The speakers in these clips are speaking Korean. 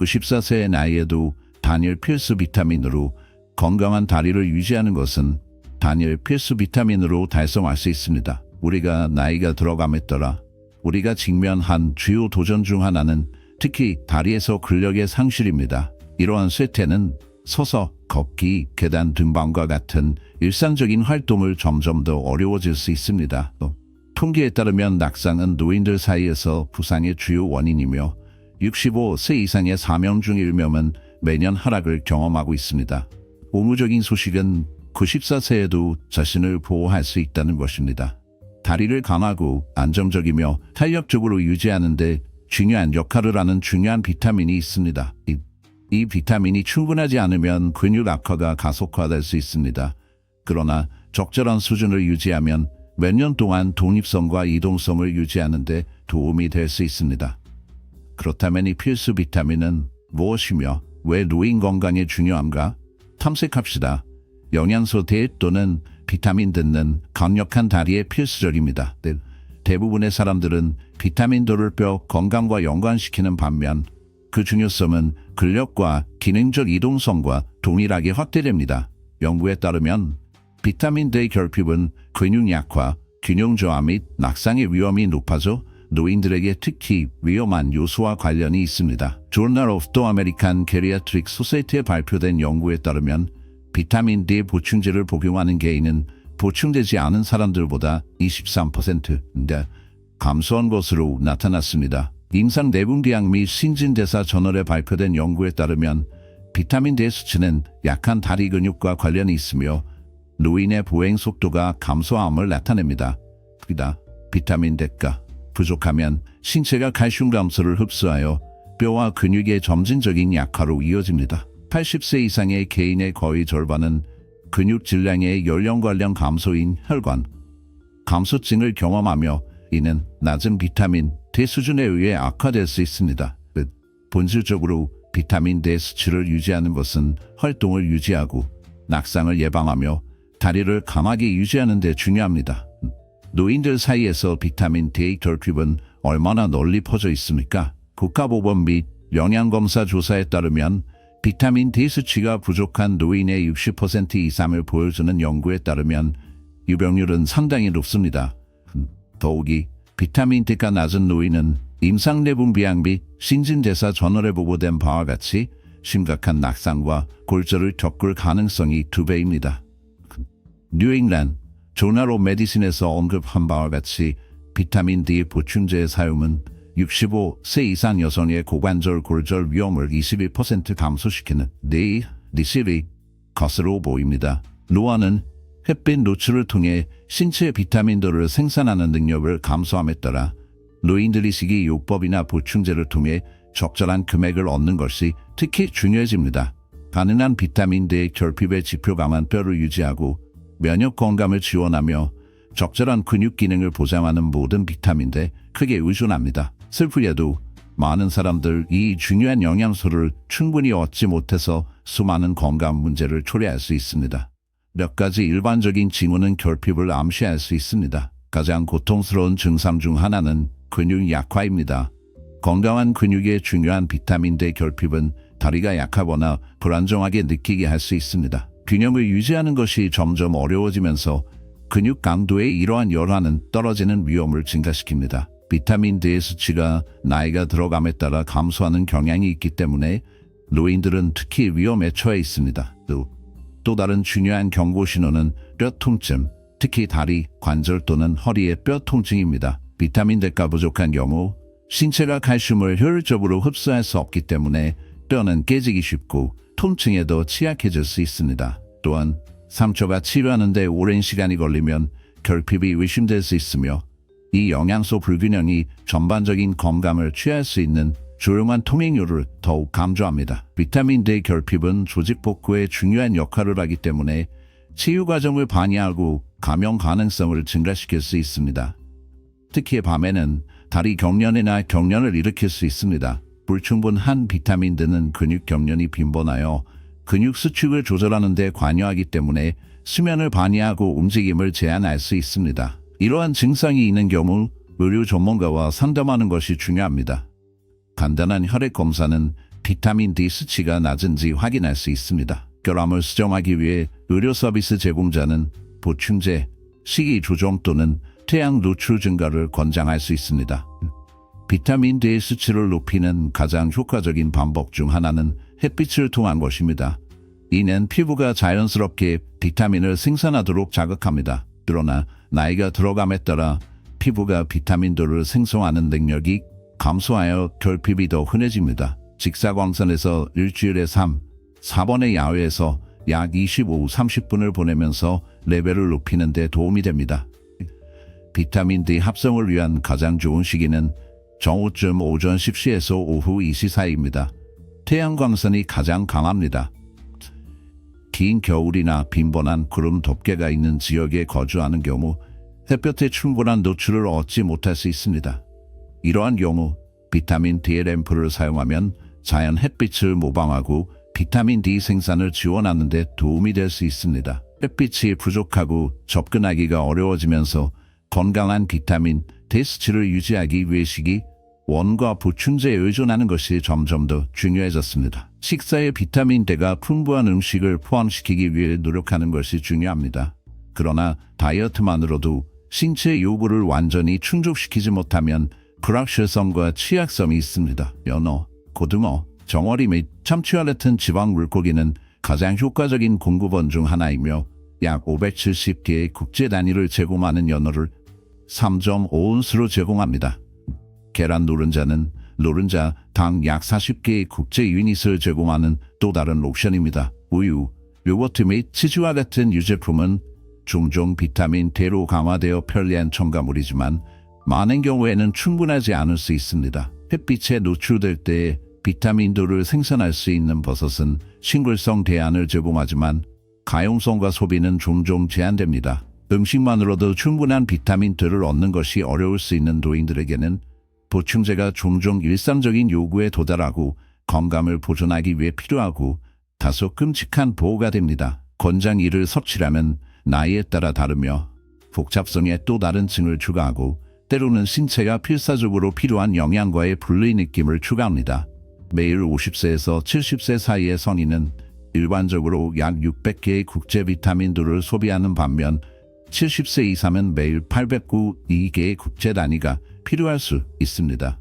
94세의 나이에도 단일 필수 비타민으로 건강한 다리를 유지하는 것은 단일 필수 비타민으로 달성할 수 있습니다. 우리가 나이가 들어감에 따라 우리가 직면한 주요 도전 중 하나는 특히 다리에서 근력의 상실입니다. 이러한 쇠퇴는 서서 걷기, 계단 등반과 같은 일상적인 활동을 점점 더 어려워질 수 있습니다. 또 통계에 따르면 낙상은 노인들 사이에서 부상의 주요 원인이며 65세 이상의 4명 중 1명은 매년 하락을 경험하고 있습니다. 고무적인 소식은 94세에도 자신을 보호할 수 있다는 것입니다. 다리를 강하고 안정적이며 탄력적으로 유지하는 데 중요한 역할을 하는 중요한 비타민이 있습니다. 이, 이 비타민이 충분하지 않으면 근육 악화가 가속화될 수 있습니다. 그러나 적절한 수준을 유지하면 몇 년 동안 독립성과 이동성을 유지하는 데 도움이 될 수 있습니다. 그렇다면 이 필수 비타민은 무엇이며 왜 노인 건강에 중요한가? 탐색합시다. 영양소 대 또는 비타민 듣는 강력한 다리의 필수적입니다. 네, 대부분의 사람들은 비타민 도를 뼈 건강과 연관시키는 반면 그 중요성은 근력과 기능적 이동성과 동일하게 확대됩니다. 연구에 따르면 비타민 D 결핍은 근육 약화, 균형 저하 및 낙상의 위험이 높아져 노인들에게 특히 위험한 요소와 관련이 있습니다. Journal of the American Geriatric Society에 발표된 연구에 따르면 비타민 D 보충제를 복용하는 개인은 보충되지 않은 사람들보다 23%인데 감소한 것으로 나타났습니다. 임상 내분비양 및 신진대사 저널에 발표된 연구에 따르면 비타민 D 수치는 약한 다리 근육과 관련이 있으며 노인의 보행 속도가 감소함을 나타냅니다. 비타민 D가 부족하면 신체가 칼슘 감소를 흡수하여 뼈와 근육의 점진적인 약화로 이어집니다. 80세 이상의 개인의 거의 절반은 근육 질량의 연령 관련 감소인 혈관 감소증을 경험하며 이는 낮은 비타민 D 수준에 의해 악화될 수 있습니다. 즉, 본질적으로 비타민 D 수치를 유지하는 것은 활동을 유지하고 낙상을 예방하며 다리를 강하게 유지하는 데 중요합니다. 노인들 사이에서 비타민 D 결핍은 얼마나 널리 퍼져 있습니까? 국가보건 및 영양검사 조사에 따르면 비타민 D 수치가 부족한 노인의 60% 이상을 보여주는 연구에 따르면 유병률은 상당히 높습니다. 더욱이 비타민 D가 낮은 노인은 임상내분비양 및 신진대사 전월에 보고된 바와 같이 심각한 낙상과 골절을 겪을 가능성이 두 배입니다. 뉴잉란 조나로 메디신에서 언급한 바와 같이 비타민 D 보충제의 사용은 65세 이상 여성의 고관절 골절 위험을 21% 감소시키는 네 리실이 것으로 보입니다. 노화는 햇빛 노출을 통해 신체 비타민도를 생산하는 능력을 감소함에 따라 노인들이 식이 요법이나 보충제를 통해 적절한 금액을 얻는 것이 특히 중요해집니다. 가능한 비타민 D 결핍의 지표 강한 뼈를 유지하고 면역 건강을 지원하며 적절한 근육 기능을 보장하는 모든 비타민 D 크게 의존합니다. 슬프게도 많은 사람들 이 중요한 영양소를 충분히 얻지 못해서 수많은 건강 문제를 초래할 수 있습니다. 몇 가지 일반적인 징후는 결핍을 암시할 수 있습니다. 가장 고통스러운 증상 중 하나는 근육 약화입니다. 건강한 근육에 중요한 비타민 D 결핍은 다리가 약하거나 불안정하게 느끼게 할 수 있습니다. 균형을 유지하는 것이 점점 어려워지면서 근육 강도의 이러한 열화는 떨어지는 위험을 증가시킵니다. 비타민 D의 수치가 나이가 들어감에 따라 감소하는 경향이 있기 때문에 노인들은 특히 위험에 처해 있습니다. 또, 또 다른 중요한 경고 신호는 뼈 통증, 특히 다리, 관절 또는 허리의 뼈 통증입니다. 비타민 D가 부족한 경우 신체가 칼슘을 효율적으로 흡수할 수 없기 때문에 뼈는 깨지기 쉽고 통증에도 취약해질 수 있습니다. 또한 상처가 치료하는 데 오랜 시간이 걸리면 결핍이 의심될 수 있으며 이 영양소 불균형이 전반적인 건강을 취할 수 있는 조용한 통행료를 더욱 강조합니다. 비타민 D 결핍은 조직 복구에 중요한 역할을 하기 때문에 치유 과정을 방해하고 감염 가능성을 증가시킬 수 있습니다. 특히 밤에는 다리 경련이나 경련을 일으킬 수 있습니다. 불충분한 비타민 D는 근육 경련이 빈번하여 근육 수축을 조절하는 데 관여하기 때문에 수면을 방해하고 움직임을 제한할 수 있습니다. 이러한 증상이 있는 경우 의료 전문가와 상담하는 것이 중요합니다. 간단한 혈액 검사는 비타민 D 수치가 낮은지 확인할 수 있습니다. 결함을 수정하기 위해 의료 서비스 제공자는 보충제, 식이 조정 또는 태양 노출 증가를 권장할 수 있습니다. 비타민 D 수치를 높이는 가장 효과적인 방법 중 하나는 햇빛을 통한 것입니다. 이는 피부가 자연스럽게 비타민을 생산하도록 자극합니다. 그러나 나이가 들어감에 따라 피부가 비타민도를 생성하는 능력이 감소하여 결핍이 더 흔해집니다. 직사광선에서 일주일에 3, 4번의 야외에서 약 25, 30분을 보내면서 레벨을 높이는 데 도움이 됩니다. 비타민 D 합성을 위한 가장 좋은 시기는 정오쯤 오전 10시에서 오후 2시 사이입니다. 태양광선이 가장 강합니다. 긴 겨울이나 빈번한 구름 덮개가 있는 지역에 거주하는 경우 햇볕에 충분한 노출을 얻지 못할 수 있습니다. 이러한 경우 비타민 D 램프를 사용하면 자연 햇빛을 모방하고 비타민 D 생산을 지원하는 데 도움이 될 수 있습니다. 햇빛이 부족하고 접근하기가 어려워지면서 건강한 비타민 수치를 유지하기 위해 식이 원과 보충제에 의존하는 것이 점점 더 중요해졌습니다. 식사에 비타민 D가 풍부한 음식을 포함시키기 위해 노력하는 것이 중요합니다. 그러나 다이어트만으로도 신체 요구를 완전히 충족시키지 못하면 불확실성과 취약성이 있습니다. 연어, 고등어, 정어리 및 참치와 같은 지방 물고기는 가장 효과적인 공급원 중 하나이며 약 570개의 국제 단위를 제공하는 연어를 3.5온스로 제공합니다. 계란 노른자는 노른자 당 약 40개의 국제 유닛을 제공하는 또 다른 옵션입니다. 우유, 요거트 및 치즈와 같은 유제품은 종종 비타민 D로 강화되어 편리한 첨가물이지만 많은 경우에는 충분하지 않을 수 있습니다. 햇빛에 노출될 때 비타민도를 생산할 수 있는 버섯은 싱글성 대안을 제공하지만 가용성과 소비는 종종 제한됩니다. 음식만으로도 충분한 비타민들을 얻는 것이 어려울 수 있는 노인들에게는 보충제가 종종 일상적인 요구에 도달하고 건강을 보존하기 위해 필요하고 다소 끔찍한 보호가 됩니다. 권장 이를 섭취라면 나이에 따라 다르며 복잡성에 또 다른 층을 추가하고 때로는 신체가 필사적으로 필요한 영양과의 분리 느낌을 추가합니다. 매일 50세에서 70세 사이의 성인은 일반적으로 약 600개의 국제 비타민들을 소비하는 반면 70세 이상은 매일 809개의 국제 단위가 필요할 수 있습니다.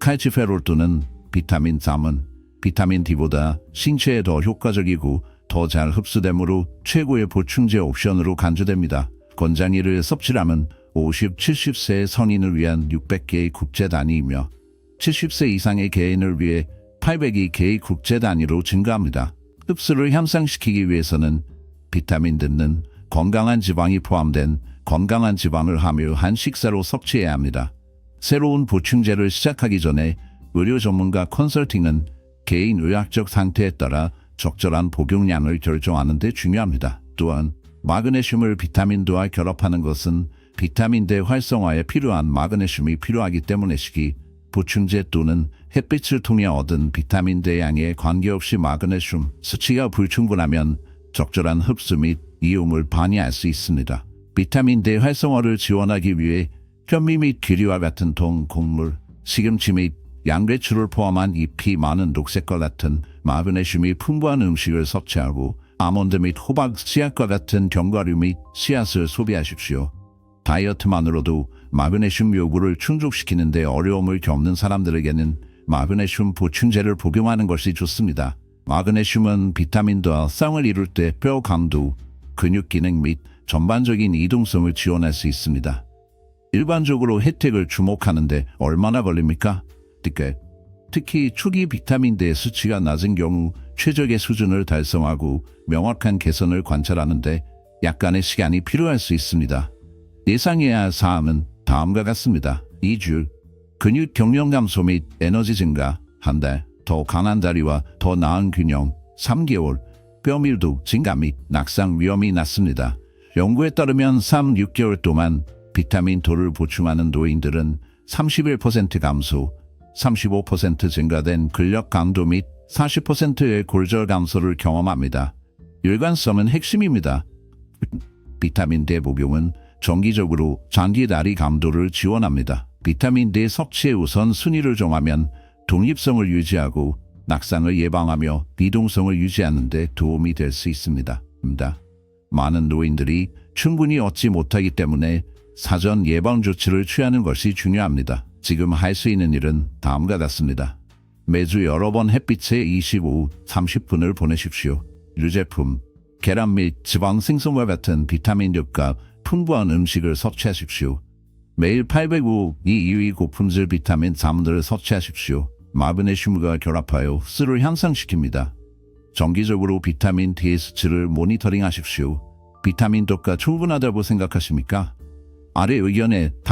칼치페롤토는 비타민 3은 비타민 D보다 신체에 더 효과적이고 더 잘 흡수되므로 최고의 보충제 옵션으로 간주됩니다. 권장일을 섭취량은 50, 70세 성인을 위한 600개의 국제 단위이며 70세 이상의 개인을 위해 800이 개의 국제 단위로 증가합니다. 흡수를 향상시키기 위해서는 비타민 D는 건강한 지방이 포함된 건강한 지방을 함유한 식사로 섭취해야 합니다. 새로운 보충제를 시작하기 전에 의료 전문가 컨설팅은 개인 의학적 상태에 따라 적절한 복용량을 결정하는 데 중요합니다. 또한 마그네슘을 비타민도와 결합하는 것은 비타민 D 활성화에 필요한 마그네슘이 필요하기 때문이시기 보충제 또는 햇빛을 통해 얻은 비타민 D 양에 관계없이 마그네슘 수치가 불충분하면 적절한 흡수 및 이용을 방해할 수 있습니다. 비타민 D 활성화를 지원하기 위해 현미 및 귀리와 같은 동, 곡물, 시금치 및 양배추를 포함한 잎이 많은 녹색과 같은 마그네슘이 풍부한 음식을 섭취하고 아몬드 및 호박, 씨앗과 같은 견과류 및 씨앗을 소비하십시오. 다이어트만으로도 마그네슘 요구를 충족시키는 데 어려움을 겪는 사람들에게는 마그네슘 보충제를 복용하는 것이 좋습니다. 마그네슘은 비타민과 쌍을 이룰 때 뼈 강도, 근육 기능 및 전반적인 이동성을 지원할 수 있습니다. 일반적으로 혜택을 주목하는데 얼마나 걸립니까? 특히, 특히 초기 비타민 D 수치가 낮은 경우 최적의 수준을 달성하고 명확한 개선을 관찰하는데 약간의 시간이 필요할 수 있습니다. 예상해야 할 사항은 다음과 같습니다. 2주, 근육 경련 감소 및 에너지 증가, 한 달, 더 강한 다리와 더 나은 균형, 3개월, 뼈밀도 증가 및 낙상 위험이 낮습니다. 연구에 따르면 3, 6개월 동안 비타민 D를 보충하는 노인들은 31% 감소, 35% 증가된 근력 강도 및 40%의 골절 감소를 경험합니다. 일관성은 핵심입니다. 비타민 D 복용은 정기적으로 장기 다리 감도를 지원합니다. 비타민 D 섭취의 우선 순위를 정하면 독립성을 유지하고 낙상을 예방하며 비동성을 유지하는 데 도움이 될 수 있습니다. 많은 노인들이 충분히 얻지 못하기 때문에 사전 예방 조치를 취하는 것이 중요합니다. 지금 할 수 있는 일은 다음과 같습니다. 매주 여러 번 햇빛에 25, 30분을 보내십시오. 유제품, 계란 및 지방 생성과 같은 비타민력과 풍부한 음식을 섭취하십시오. 매일 805, 이 이위 고품질 비타민 3을 섭취하십시오. 마그네슘과 결합하여 수를 향상시킵니다. 정기적으로 비타민 D의 수치를 모니터링 하십시오. 비타민 덕가 충분하다고 생각하십니까? 아래 의견에 당